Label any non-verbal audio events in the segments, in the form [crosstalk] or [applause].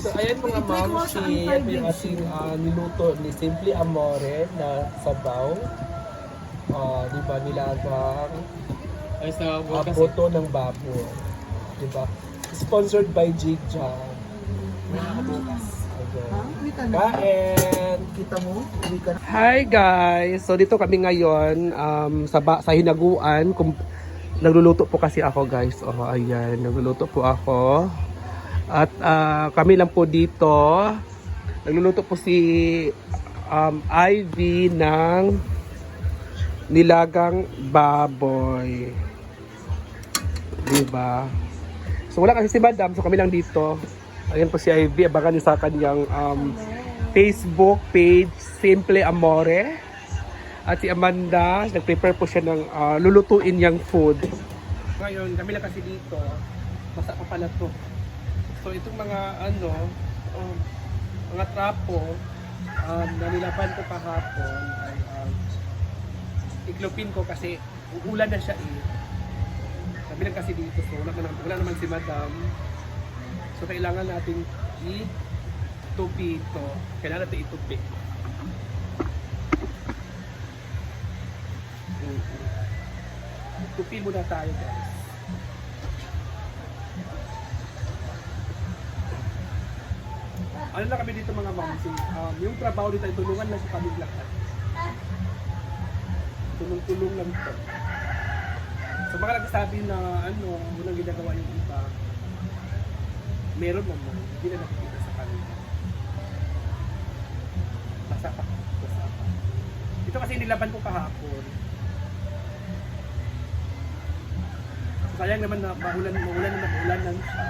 So ayan mga ma'am, si ito yung ating ah, niluto ni Simply Amore na sabaw. Ah, di ba nilagang Ay, sa ah, boto ng baboy. Di ba? Sponsored by Jig Jam. Kain! Kita mo? Hi guys! So dito kami ngayon um, sa, ba- sa Hinaguan. Kung, nagluluto po kasi ako guys. Oh, ayan. Nagluluto po ako. At ah, kami lang po dito. Nagluluto po si um, Ivy ng nilagang baboy. Diba? So wala kasi si Madam. So kami lang dito. Ayan po si Ivy. Abangan niyo sa kanyang um, Facebook page Simple Amore. At si Amanda, nag-prepare po siya ng ah, lulutuin niyang food. Ngayon, kami lang kasi dito. Basa pa pala to. So itong mga ano, um, mga trapo um, na nilaban ko kahapon ay um, iklopin ko kasi uulan na siya eh. Kami lang kasi dito, so wala, naman, wala naman si Madam. So kailangan nating i-tupi ito. Kailangan natin itupi. Mm. Tupi muna tayo guys. Ano lang kami dito mga mamsi, um, yung trabaho dito ay tulungan lang sa kami lahat. Tulong-tulong lang to. So mga nagsasabi na ano, walang ginagawa yung iba, meron naman, hindi na nakikita sa kanila. Basa pa. Ito kasi nilaban ko kahapon. Sayang naman na mahulan, mahulan na mahulan lang siya.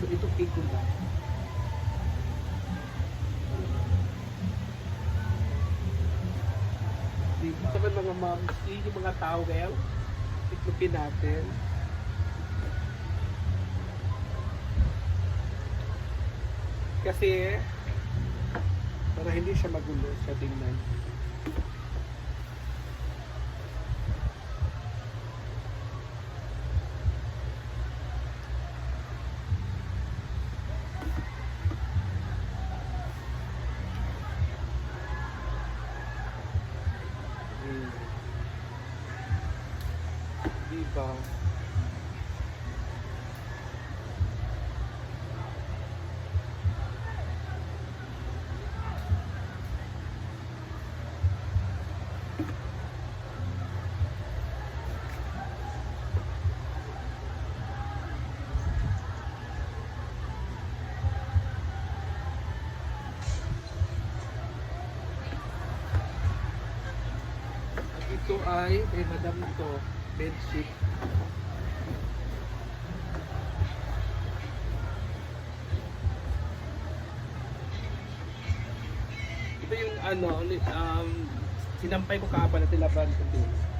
So ito cake ko lang. Mga moms, yung mga towel, itlupin natin. Kasi para hindi siya magulo sa tingnan. Hmm. Diba? Ito ay kay Madam to, bedsheet. Ito yung ano, um, sinampay ko kaapa na tilaban ko din.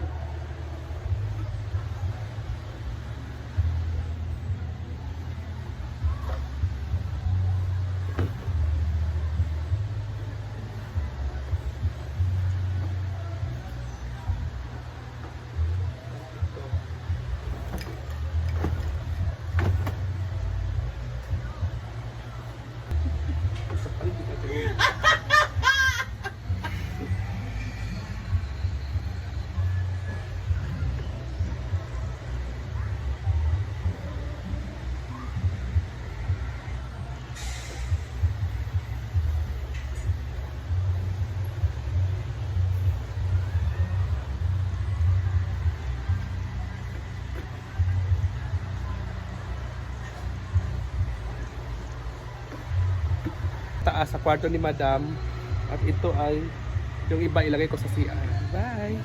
Taas sa kwarto ni Madam at ito ay yung iba ilagay ko sa CR. Bye!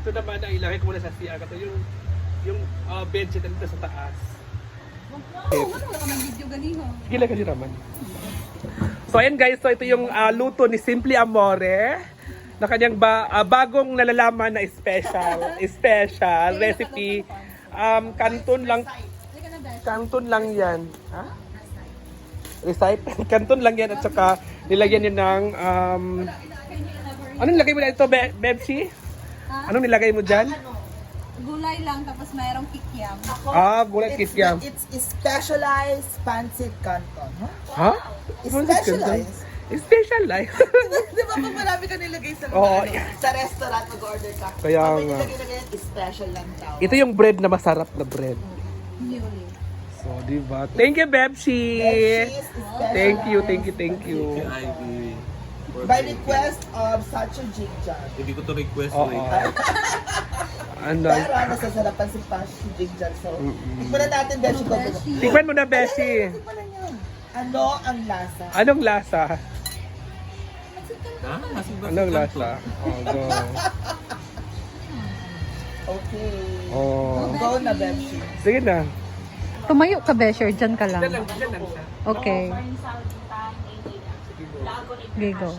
Ito naman ang ilagay ko muna sa CR. Ito yung yung uh, na dito sa taas. Oh, wala ka video ganiho. Sige lang kasi raman. So ayan guys, so ito yung ah, luto ni Simply Amore na kanyang ba, ah, bagong nalalaman na special, [laughs] special recipe. Um, kanton lang, na, kanton lang yan. Ha? Recite? [laughs] kanton lang yan at saka nilagyan niya ng um, Anong nilagay mo na ito, Be Bebsi? Anong nilagay mo dyan? gulay lang, tapos mayroong kikiam. Ako, Ah, gulay it's- kikiam. It's, specialized pancit canton. Huh? Ha? Ano specialized. Special life. [laughs] Di ba pag marami ka nilagay sa, Oo, ano, yeah. sa restaurant, mag-order ka. Kaya Pag may nga. nilagay na ganyan, special lang tawag. Ito yung bread na masarap na bread. Newly. So, di ba? Thank you, Bebshi. Thank you, thank you, thank you. Ivy. By request of Sacho Jigjag. Hindi ko to request Oo. wait. [laughs] Ano? Pero nasasarapan si Pashi Jigjag. So, tikman na natin, Beshi ko. Beshi. Tikman mo na, Beshi. Tikman na yan. Ano ang lasa? Anong lasa? Ha? Nasaan ba? Anong lasa? Oh, go. Okay. Oh. Go na, Beshi. Sige na. Tumayo ka, Besher. Diyan ka lang. lang, dyan lang siya. Okay. Gigo.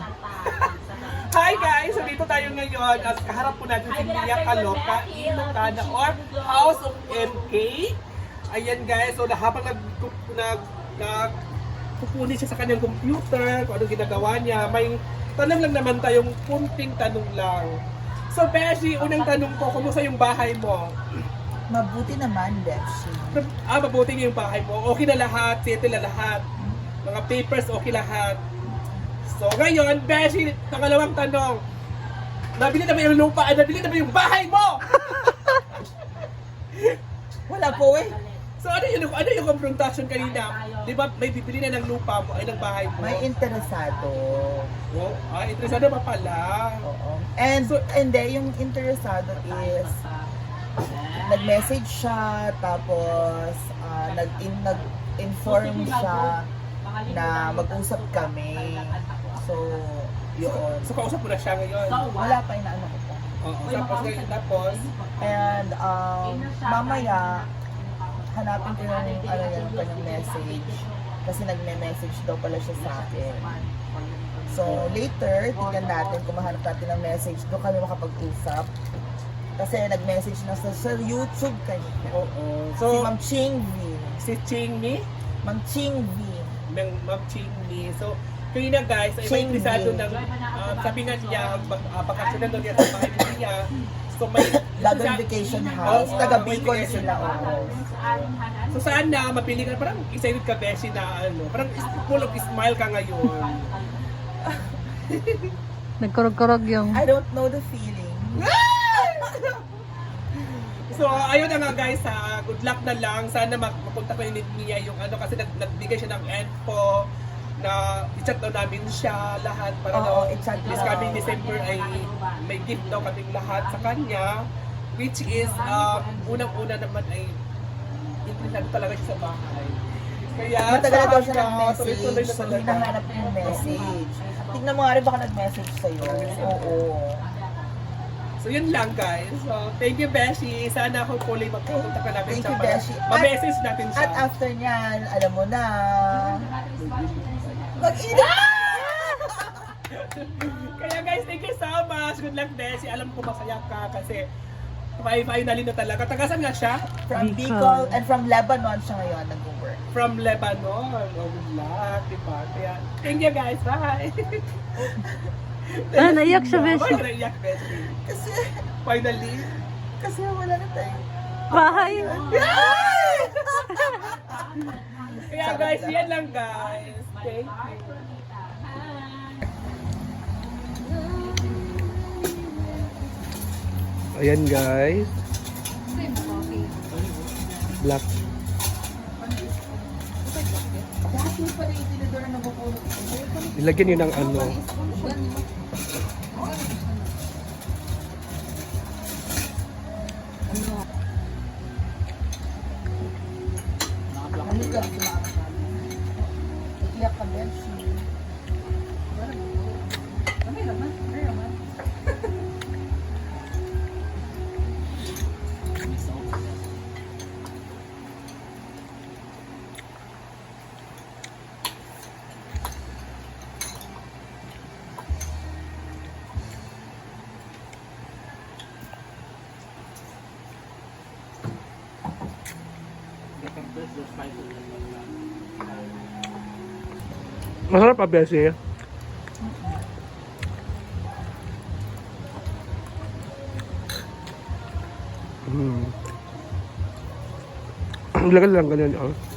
Hi guys! So dito tayo ngayon at kaharap po natin si Mia Kaloka, Ilocana or House of MK. Ayan guys, so na habang nag, nag, nag pupuni siya sa kanyang computer, kung anong ginagawa niya, may tanong lang naman tayong punting tanong lang. So Beshi, unang tanong ko, kumusta yung bahay mo? Mabuti naman, Beshi. [laughs] Ah, mabuti yung bahay mo. Okay na lahat, settle na lahat. Mga papers, okay lahat. So ngayon, Beshi, pangalawang tanong. Nabili na ba yung lupa? Nabili na ba yung bahay mo? [laughs] Wala po eh. So ano yun? Ano yung confrontation kanina? Di ba may bibili na ng lupa mo, ay ng bahay mo? May interesado. Oh, ah, interesado pa pala. Oo. And, hindi, yung interesado is, nag-message siya, tapos, ah, nag nag-inform siya na mag-usap kami. So, yun. So kausap mo na siya ngayon. Wala pa inaano ko pa. Oo, tapos ngayon, tapos, And, um, mamaya, hanapin ko yung, ano yung kanyang message. Kasi nagme-message daw pala siya sa akin. So, later, tingnan natin kung mahanap natin ng message. Doon kami makapag-usap. Kasi nag-message na sa, sa YouTube kanina. oo. si So, Ma'am Ching V. si Chingmi, Ma'am Ching V. ng Ma'am Chingmi. So, kanina guys, ay may Chingmi. interesado ng, uh, sabi nga niya, bak- uh, bakasyonan daw niya sa bahay niya. So, may, Lagos sa- Vacation House. Oo, Taga may Bicol vacation sila. oo. So, saan na, mapili ka, parang excited ka, Beshi, na ano, parang is- full of smile ka ngayon. [laughs] Nagkurog-kurog yung... I don't know the feeling. [laughs] So, ayun na nga guys, ha. good luck na lang. Sana mapunta ko ni niya yung ano, kasi nag nagbigay siya ng info na i-chat daw namin siya lahat para Oo, daw i-chat this daw. coming December ay may gift daw kaming lahat sa kanya which is um, unang-una naman ay interesado talaga siya sa bahay. Kaya Matagal na daw siya ko, tuloy-tuloy na So, talaga. hinahanap yung message. Tignan mo nga rin baka nag-message sa'yo. Oo. So yun lang guys. So thank you Beshi. Sana hopefully magpupunta ka namin Thank siya you, para Beshi. ma-message natin siya. At after niyan, alam mo na, mag-ina! [laughs] Kaya guys, thank you so much. Good luck, Desi. Alam ko masaya ka kasi fi- finally na talaga. Tagasan nga siya? From Bicol. Bicol and from Lebanon siya ngayon nag-work. From Lebanon. Oh, good luck. Diba? Kaya, thank you guys. Bye. [laughs] Ah, naiyak siya, Beshi. Bye, naiyak, Desi. Kasi, Finally. kasi wala na tayo. Bahay. Kaya guys, yan lang guys. Thank you. Ayan guys. Black. Ilagyan yun ng ano. Ano Masarap pa besi. Hmm. Ang lagal lang ganyan. Oh.